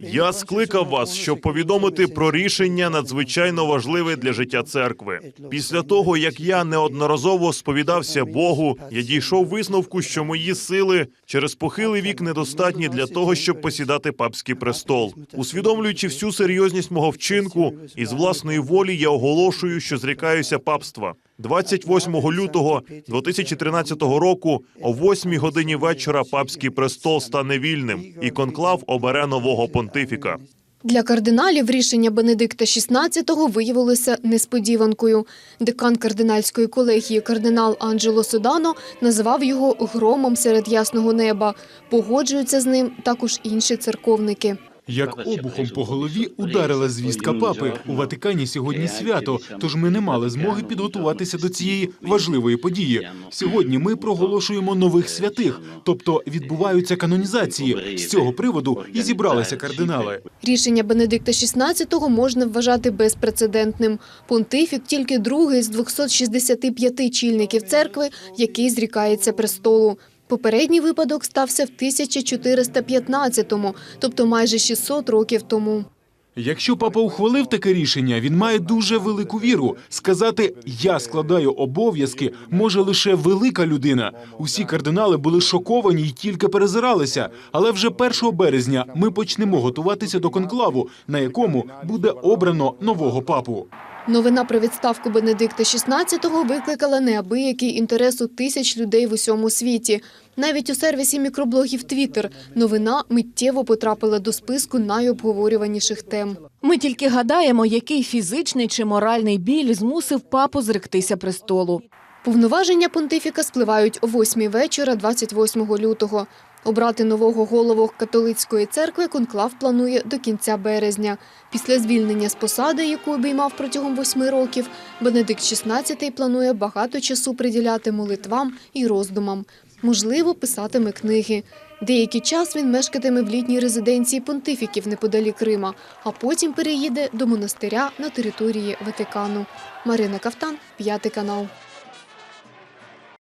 Я скликав вас, щоб повідомити про рішення надзвичайно важливе для життя церкви. Після того, як я неодноразово сповідався Богу, я дійшов висновку, що мої сили через похилий вік недостатні для того, щоб посідати папський престол. Усвідомлюючи всю серйозність мого вчинку, із власної волі я оголошую, що зрікаюся папства. 28 лютого 2013 року о 8 годині вечора папський престол стане вільним, і конклав обере нового понтифіка. Для кардиналів рішення Бенедикта XVI виявилося несподіванкою. Декан кардинальської колегії кардинал Анджело Содано називав його громом серед ясного неба. Погоджуються з ним також інші церковники. Як обухом по голові ударила звістка папи. У Ватикані сьогодні свято, тож ми не мали змоги підготуватися до цієї важливої події. Сьогодні ми проголошуємо нових святих, тобто відбуваються канонізації. З цього приводу і зібралися кардинали. Рішення Бенедикта XVI можна вважати безпрецедентним. Понтифік тільки другий з 265 чільників церкви, який зрікається престолу. Попередній випадок стався в 1415-му, тобто майже 600 років тому. Якщо папа ухвалив таке рішення, він має дуже велику віру. Сказати я складаю обов'язки може лише велика людина. Усі кардинали були шоковані і тільки перезиралися. Але вже 1 березня ми почнемо готуватися до конклаву, на якому буде обрано нового папу. Новина про відставку Бенедикта XVI викликала неабиякий інтерес у тисяч людей в усьому світі. Навіть у сервісі мікроблогів Twitter новина миттєво потрапила до списку найобговорюваніших тем. Ми тільки гадаємо, який фізичний чи моральний біль змусив папу зректися престолу. Повноваження понтифіка спливають о 8 вечора 28 лютого. Обрати нового голову католицької церкви конклав планує до кінця березня. Після звільнення з посади, яку обіймав протягом восьми років, Бенедикт XVI планує багато часу приділяти молитвам і роздумам. Можливо, писатиме книги. Деякий час він мешкатиме в літній резиденції понтифіків неподалік Рима, а потім переїде до монастиря на території Ватикану. Марина Кафтан, п'ятий канал.